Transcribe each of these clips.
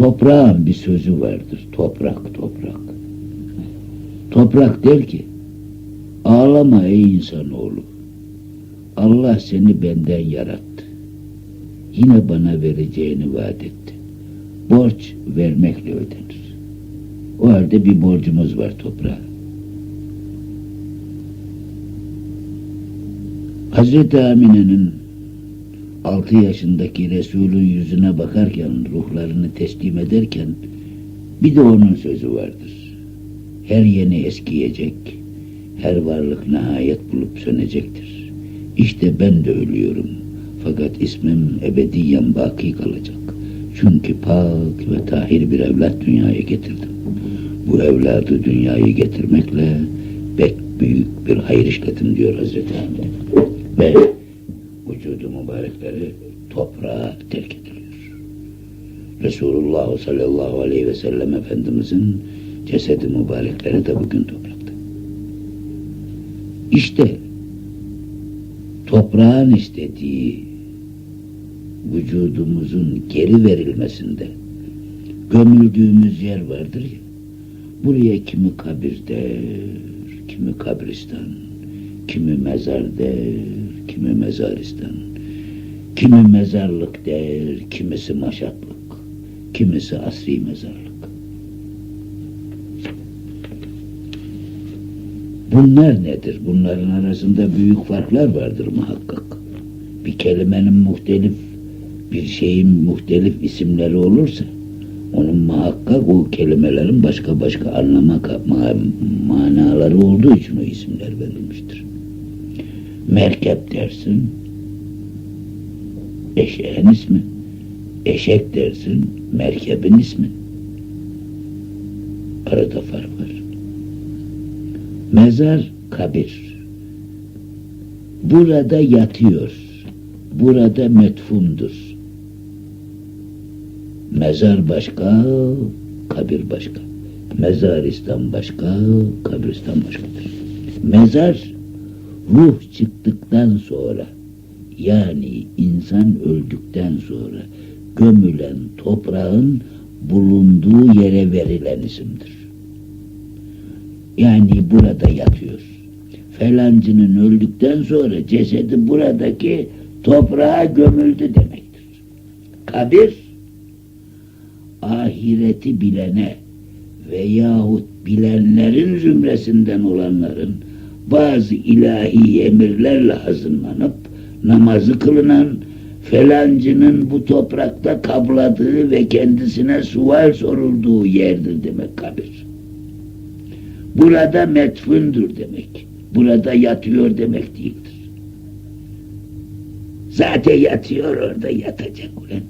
Toprağın bir sözü vardır. Toprak, toprak. Toprak der ki, ağlama ey insanoğlu. Allah seni benden yarattı. Yine bana vereceğini vaat etti. Borç vermekle ödenir. O halde bir borcumuz var toprağa. Hazreti Amine'nin altı yaşındaki Resul'ün yüzüne bakarken, ruhlarını teslim ederken bir de onun sözü vardır. Her yeni eskiyecek, her varlık nihayet bulup sönecektir. İşte ben de ölüyorum. Fakat ismim ebediyen baki kalacak. Çünkü pak ve tahir bir evlat dünyaya getirdim. Bu evladı dünyaya getirmekle pek büyük bir hayır işledim diyor Hazreti Amine. Ve mübarekleri toprağa terk ediliyor. Resulullah sallallahu aleyhi ve sellem Efendimizin cesedi mübarekleri de bugün toprakta. İşte toprağın istediği vücudumuzun geri verilmesinde gömüldüğümüz yer vardır ya buraya kimi kabir der, kimi kabristan, kimi mezar der, kimi mezaristan, kimi mezarlık der, kimisi maşatlık, kimisi asri mezarlık. Bunlar nedir? Bunların arasında büyük farklar vardır muhakkak. Bir kelimenin muhtelif, bir şeyin muhtelif isimleri olursa, onun muhakkak o kelimelerin başka başka anlama ma manaları olduğu için o isimler verilmiştir. Merkep dersin, eşeğin ismi. Eşek dersin, merkebin ismi. Arada fark var. Mezar kabir. Burada yatıyor. Burada metfundur. Mezar başka, kabir başka. Mezaristan başka, kabristan başkadır. Mezar ruh çıktıktan sonra yani insan öldükten sonra gömülen toprağın bulunduğu yere verilen isimdir. Yani burada yatıyor. Felancının öldükten sonra cesedi buradaki toprağa gömüldü demektir. Kabir ahireti bilene veyahut bilenlerin zümresinden olanların bazı ilahi emirlerle hazırlanıp namazı kılınan felancının bu toprakta kabladığı ve kendisine sual sorulduğu yerdir demek kabir. Burada metfündür demek. Burada yatıyor demek değildir. Zaten yatıyor orada yatacak ulan.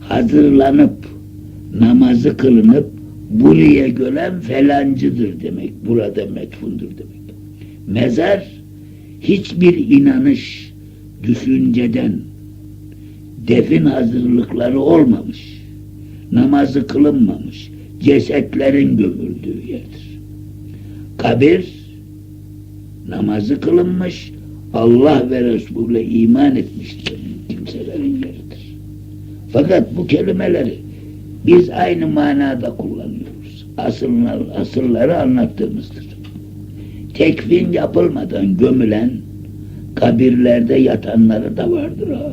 Hazırlanıp namazı kılınıp buraya gölen felancıdır demek. Burada metfundur demek. Mezar hiçbir inanış, düşünceden defin hazırlıkları olmamış. Namazı kılınmamış. Cesetlerin gömüldüğü yerdir. Kabir namazı kılınmış, Allah ve Resul'e iman etmiştir kimselerin yeridir. Fakat bu kelimeleri biz aynı manada kullanıyoruz. Asıllar, asılları anlattığımızdır. Tekfin yapılmadan gömülen kabirlerde yatanları da vardır ha.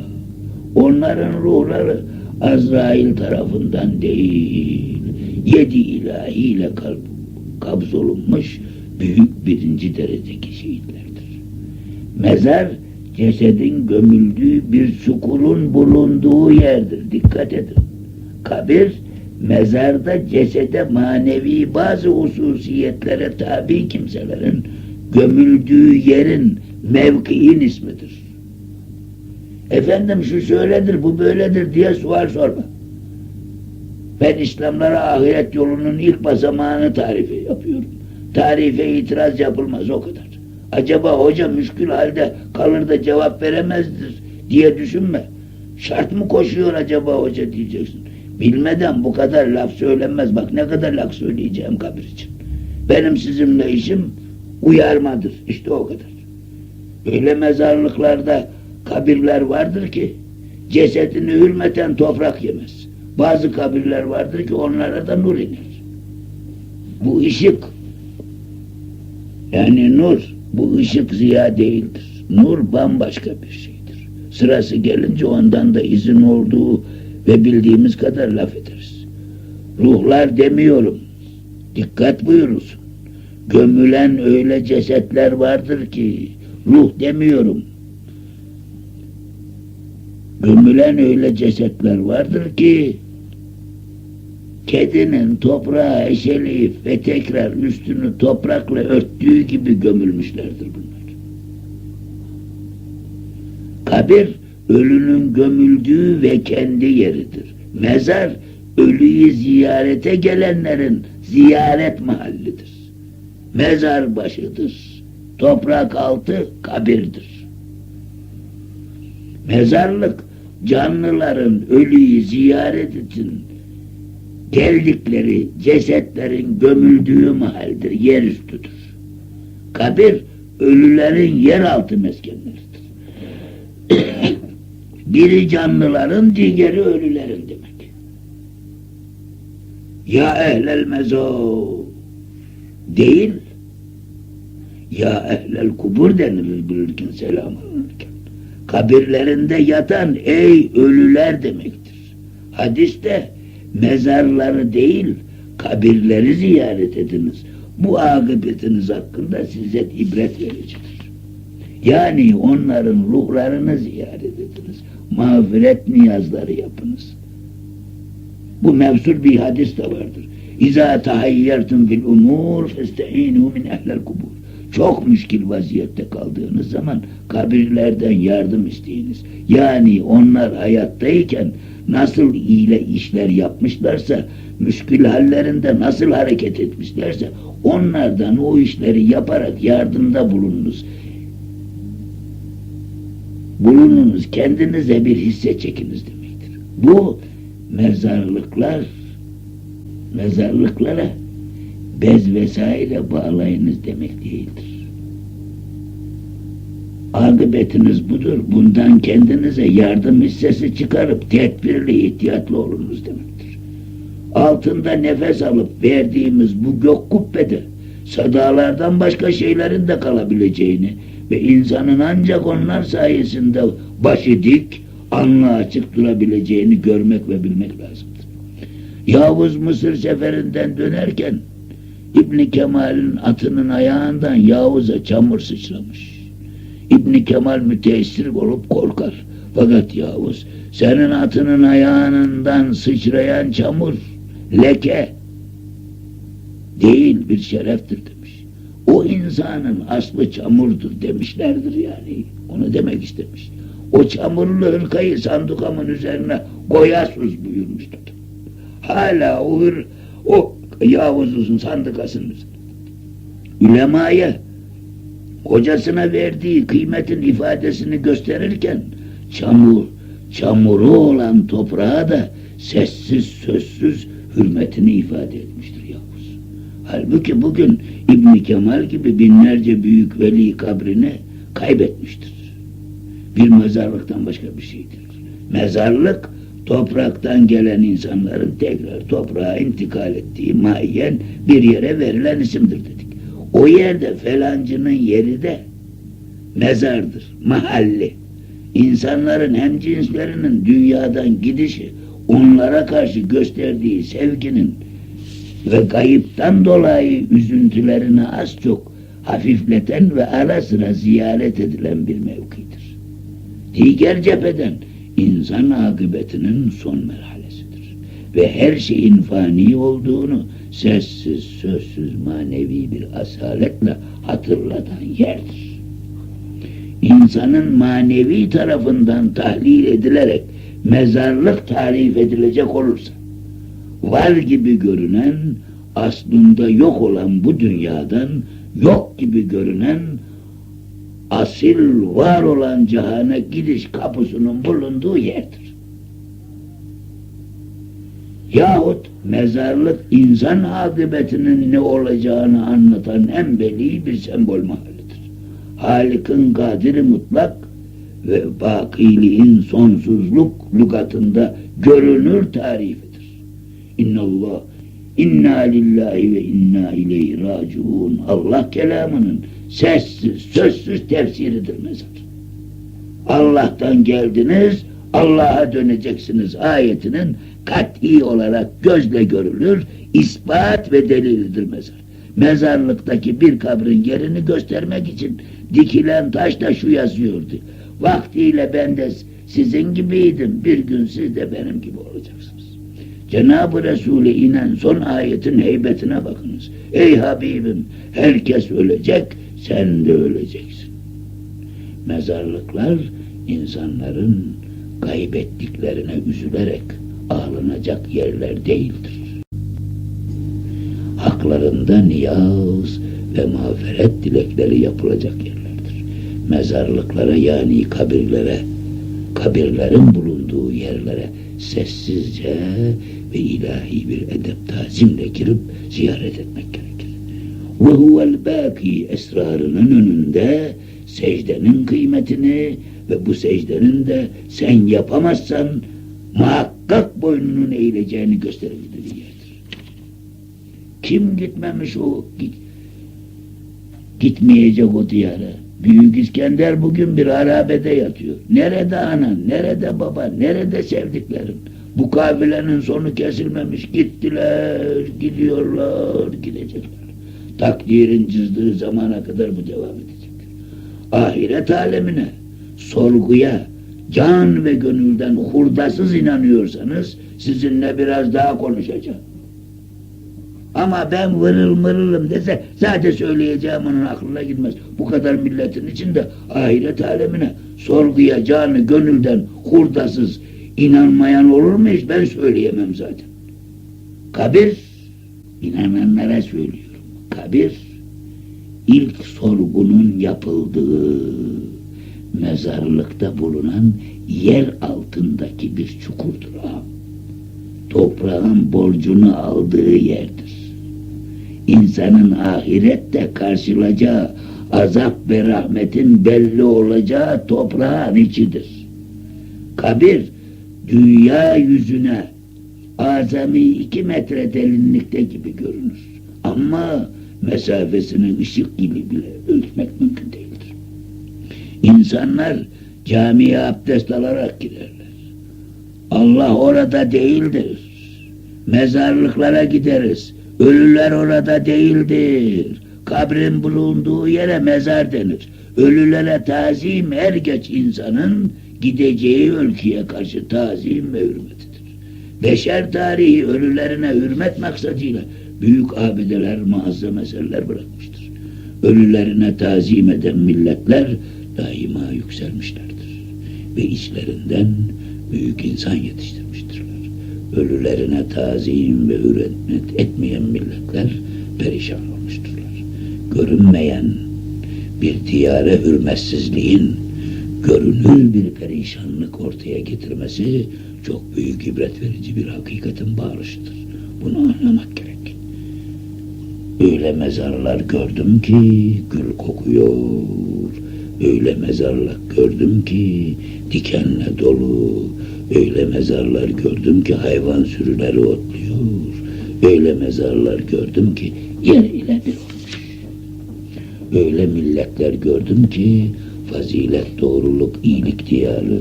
Onların ruhları Azrail tarafından değil, yedi ilahiyle kalp, kabzolunmuş büyük birinci derecedeki şehitlerdir. Mezar cesedin gömüldüğü bir çukurun bulunduğu yerdir. Dikkat edin. Kabir mezarda cesede manevi bazı hususiyetlere tabi kimselerin gömüldüğü yerin mevkiin ismidir. Efendim şu şöyledir, bu böyledir diye sual sorma. Ben İslamlara ahiret yolunun ilk basamağını tarife yapıyorum. Tarife itiraz yapılmaz o kadar. Acaba hoca müşkül halde kalır da cevap veremezdir diye düşünme. Şart mı koşuyor acaba hoca diyeceksin. Bilmeden bu kadar laf söylenmez. Bak ne kadar laf söyleyeceğim kabir için. Benim sizinle işim uyarmadır. İşte o kadar. Öyle mezarlıklarda kabirler vardır ki cesedini hürmeten toprak yemez. Bazı kabirler vardır ki onlara da nur iner. Bu ışık. Yani nur, bu ışık ziya değildir. Nur bambaşka bir şeydir. Sırası gelince ondan da izin olduğu ve bildiğimiz kadar laf ederiz. Ruhlar demiyorum. Dikkat buyurunuz. Gömülen öyle cesetler vardır ki ruh demiyorum. Gömülen öyle cesetler vardır ki kedinin toprağa eşeleyip ve tekrar üstünü toprakla örttüğü gibi gömülmüşlerdir bunlar. Kabir ölünün gömüldüğü ve kendi yeridir. Mezar ölüyü ziyarete gelenlerin ziyaret mahallidir. Mezar başıdır. Toprak altı kabirdir. Mezarlık canlıların ölüyü ziyaret için geldikleri cesetlerin gömüldüğü mahaldir, yerüstüdür. Kabir ölülerin yeraltı meskenleridir. Biri canlıların, diğeri ölülerin demek. Ya ehlel mezo değil, ya ehlel kubur denilir bilirken selam alırken. Kabirlerinde yatan ey ölüler demektir. Hadiste mezarları değil, kabirleri ziyaret ediniz. Bu akıbetiniz hakkında size ibret vericidir. Yani onların ruhlarını ziyaret ediniz. Mağfiret niyazları yapınız. Bu mevsul bir hadis de vardır. İza tahayyertum fil umur festehinu min ehlel kubur. Çok müşkil vaziyette kaldığınız zaman kabirlerden yardım isteyiniz. Yani onlar hayattayken nasıl iyile işler yapmışlarsa, müşkül hallerinde nasıl hareket etmişlerse onlardan o işleri yaparak yardımda bulununuz. Bulununuz, kendinize bir hisse çekiniz demektir. Bu mezarlıklar, mezarlıklara bez vesaire bağlayınız demek değildir. Akıbetiniz budur. Bundan kendinize yardım hissesi çıkarıp tedbirli, ihtiyatlı olunuz demektir. Altında nefes alıp verdiğimiz bu gök kubbede sadalardan başka şeylerin de kalabileceğini ve insanın ancak onlar sayesinde başı dik, anlı açık durabileceğini görmek ve bilmek lazımdır. Yavuz Mısır seferinden dönerken İbni Kemal'in atının ayağından Yavuz'a çamur sıçramış. İbni Kemal müteessir olup korkar. Fakat Yavuz senin atının ayağından sıçrayan çamur leke değil bir şereftir demiş. O insanın aslı çamurdur demişlerdir yani. Onu demek istemiş. O çamurlu hırkayı sandukamın üzerine koyasız buyurmuştur. Hala o, hır, o Yavuz'un sandıkasının üzerine. Ulemaya hocasına verdiği kıymetin ifadesini gösterirken çamur, çamuru olan toprağa da sessiz sözsüz hürmetini ifade etmiştir Yavuz. Halbuki bugün İbn Kemal gibi binlerce büyük veli kabrini kaybetmiştir. Bir mezarlıktan başka bir şeydir. Mezarlık topraktan gelen insanların tekrar toprağa intikal ettiği muayyen bir yere verilen isimdir dedik. O yerde felancının yeri de mezardır, mahalli. İnsanların hem cinslerinin dünyadan gidişi, onlara karşı gösterdiği sevginin ve kayıptan dolayı üzüntülerini az çok hafifleten ve ara sıra ziyaret edilen bir mevkidir. Diğer cepheden insan akıbetinin son merhalesidir. Ve her şeyin fani olduğunu sessiz, sözsüz manevi bir asaletle hatırlatan yerdir. İnsanın manevi tarafından tahlil edilerek mezarlık tarif edilecek olursa, var gibi görünen, aslında yok olan bu dünyadan yok gibi görünen asil var olan cihana gidiş kapısının bulunduğu yerdir. Yahut mezarlık insan akıbetinin ne olacağını anlatan en belli bir sembol mahallidir. Halik'in kadiri mutlak ve bakiliğin sonsuzluk lügatında görünür tarifidir. İnnallah inna lillahi ve inna ileyhi raciun. Allah kelamının sessiz, sözsüz tefsiridir mezar. Allah'tan geldiniz, Allah'a döneceksiniz ayetinin kat'i olarak gözle görülür, ispat ve delilidir mezar. Mezarlıktaki bir kabrin yerini göstermek için dikilen taşta şu yazıyordu. Vaktiyle ben de sizin gibiydim, bir gün siz de benim gibi olacaksınız. Cenab-ı Resul'e inen son ayetin heybetine bakınız. Ey Habibim, herkes ölecek, sen de öleceksin. Mezarlıklar insanların kaybettiklerine üzülerek ağlanacak yerler değildir. Haklarında niyaz ve mağfiret dilekleri yapılacak yerlerdir. Mezarlıklara yani kabirlere, kabirlerin bulunduğu yerlere sessizce ve ilahi bir edep tazimle girip ziyaret etmek gerekir. Ve huvel baki esrarının önünde secdenin kıymetini ve bu secdenin de sen yapamazsan muhakkak boynunun eğileceğini gösterebilir yerdir. Kim gitmemiş o git, gitmeyecek o diyara. Büyük İskender bugün bir harabede yatıyor. Nerede anan, nerede baba, nerede sevdiklerin? Bu kabilenin sonu kesilmemiş. Gittiler, gidiyorlar, gidecekler. Takdirin cızdığı zamana kadar bu devam edecek. Ahiret alemine, sorguya, can ve gönülden hurdasız inanıyorsanız sizinle biraz daha konuşacağım. Ama ben vırıl mırılım dese zaten söyleyeceğim onun aklına gitmez. Bu kadar milletin içinde ahiret alemine sorguya canı gönülden hurdasız inanmayan olur mu hiç ben söyleyemem zaten. Kabir inananlara söylüyorum. Kabir ilk sorgunun yapıldığı mezarlıkta bulunan yer altındaki bir çukurdur. Toprağın borcunu aldığı yerdir. İnsanın ahirette karşılayacağı azap ve rahmetin belli olacağı toprağın içidir. Kabir dünya yüzüne azami iki metre derinlikte gibi görünür. Ama mesafesini ışık gibi bile ölçmek mümkün değildir. İnsanlar camiye abdest alarak giderler. Allah orada değildir. Mezarlıklara gideriz. Ölüler orada değildir. Kabrin bulunduğu yere mezar denir. Ölülere tazim er geç insanın gideceği ülkeye karşı tazim ve hürmetidir. Beşer tarihi ölülerine hürmet maksadıyla büyük abideler, muazzam eserler bırakmıştır. Ölülerine tazim eden milletler daima yükselmişlerdir. Ve içlerinden büyük insan yetiştirmiştirler. Ölülerine tazim ve hürmet etmeyen milletler perişan olmuşturlar. Görünmeyen bir diyare hürmetsizliğin görünür bir perişanlık ortaya getirmesi çok büyük ibret verici bir hakikatin bağırışıdır. Bunu anlamak gerek. Öyle mezarlar gördüm ki gül kokuyor. Öyle mezarlar gördüm ki dikenle dolu. Öyle mezarlar gördüm ki hayvan sürüleri otluyor. Öyle mezarlar gördüm ki yer ile bir olmuş. Öyle milletler gördüm ki fazilet, doğruluk, iyilik diyarı.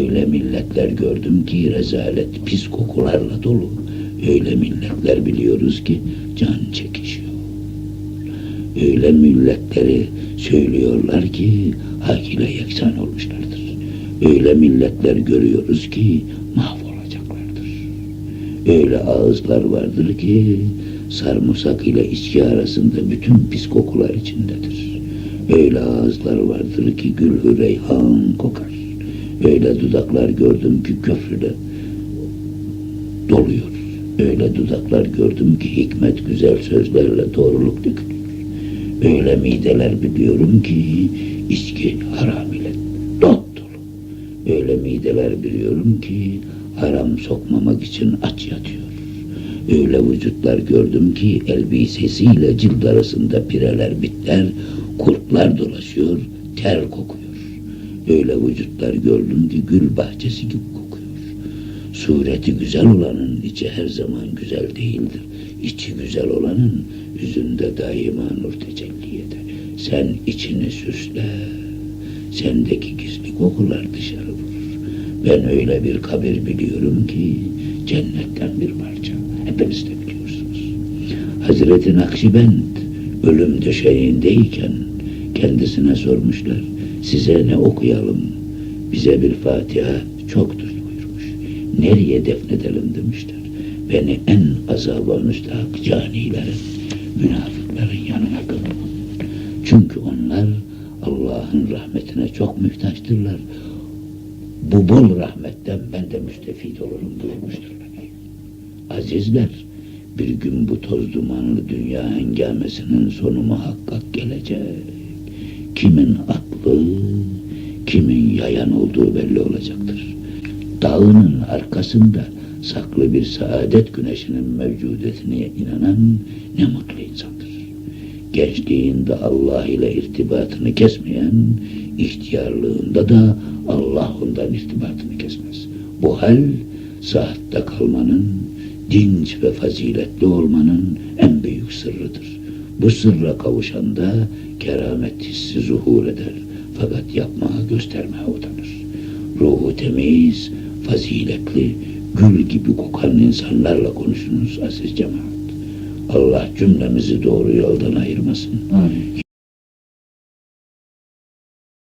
Öyle milletler gördüm ki rezalet, pis kokularla dolu. Öyle milletler biliyoruz ki can çekişiyor. Öyle milletleri söylüyorlar ki hak ile yeksan olmuşlardır. Öyle milletler görüyoruz ki mahvolacaklardır. Öyle ağızlar vardır ki sarımsak ile içki arasında bütün pis kokular içindedir. Öyle ağızlar vardır ki gül reyhan kokar. Öyle dudaklar gördüm ki köfrüle doluyor. Öyle dudaklar gördüm ki hikmet güzel sözlerle doğruluk dökülüyor. Öyle mideler biliyorum ki içki haram ile dot dolu. Öyle mideler biliyorum ki haram sokmamak için aç yatıyor. Öyle vücutlar gördüm ki elbisesiyle cilt arasında pireler bitler, kurtlar dolaşıyor, ter kokuyor. Öyle vücutlar gördüm ki gül bahçesi gibi kokuyor. Sureti güzel olanın içi her zaman güzel değildir. İçi güzel olanın yüzünde daima nur tecelli eder. Sen içini süsle, sendeki gizli kokular dışarı vurur. Ben öyle bir kabir biliyorum ki cennetten bir parça. Hepiniz de biliyorsunuz. Hazreti Nakşibend ölüm döşeğindeyken kendisine sormuşlar. Size ne okuyalım? Bize bir Fatiha çoktur buyurmuş. Nereye defnedelim demişler. Beni en azaba müstahak canilerin, münafıkların yanına götürün. Çünkü onlar Allah'ın rahmetine çok muhtaçtırlar. Bu bol rahmetten ben de müstefit olurum buyurmuşturlar. Azizler, bir gün bu toz dumanlı dünya hengamesinin sonu muhakkak gelecek. Kimin aklı, kimin yayan olduğu belli olacaktır. Dağının arkasında saklı bir saadet güneşinin mevcudiyetine inanan ne mutlu insandır. Gençliğinde Allah ile irtibatını kesmeyen, ihtiyarlığında da Allah ondan irtibatını kesmez. Bu hal saatte kalmanın, dinç ve faziletli olmanın en büyük sırrıdır. Bu sırra kavuşanda keramet hissi zuhur eder. Fakat yapmaya göstermeye utanır. Ruhu temiz, faziletli, gül gibi kokan insanlarla konuşunuz aziz cemaat. Allah cümlemizi doğru yoldan ayırmasın. Amin.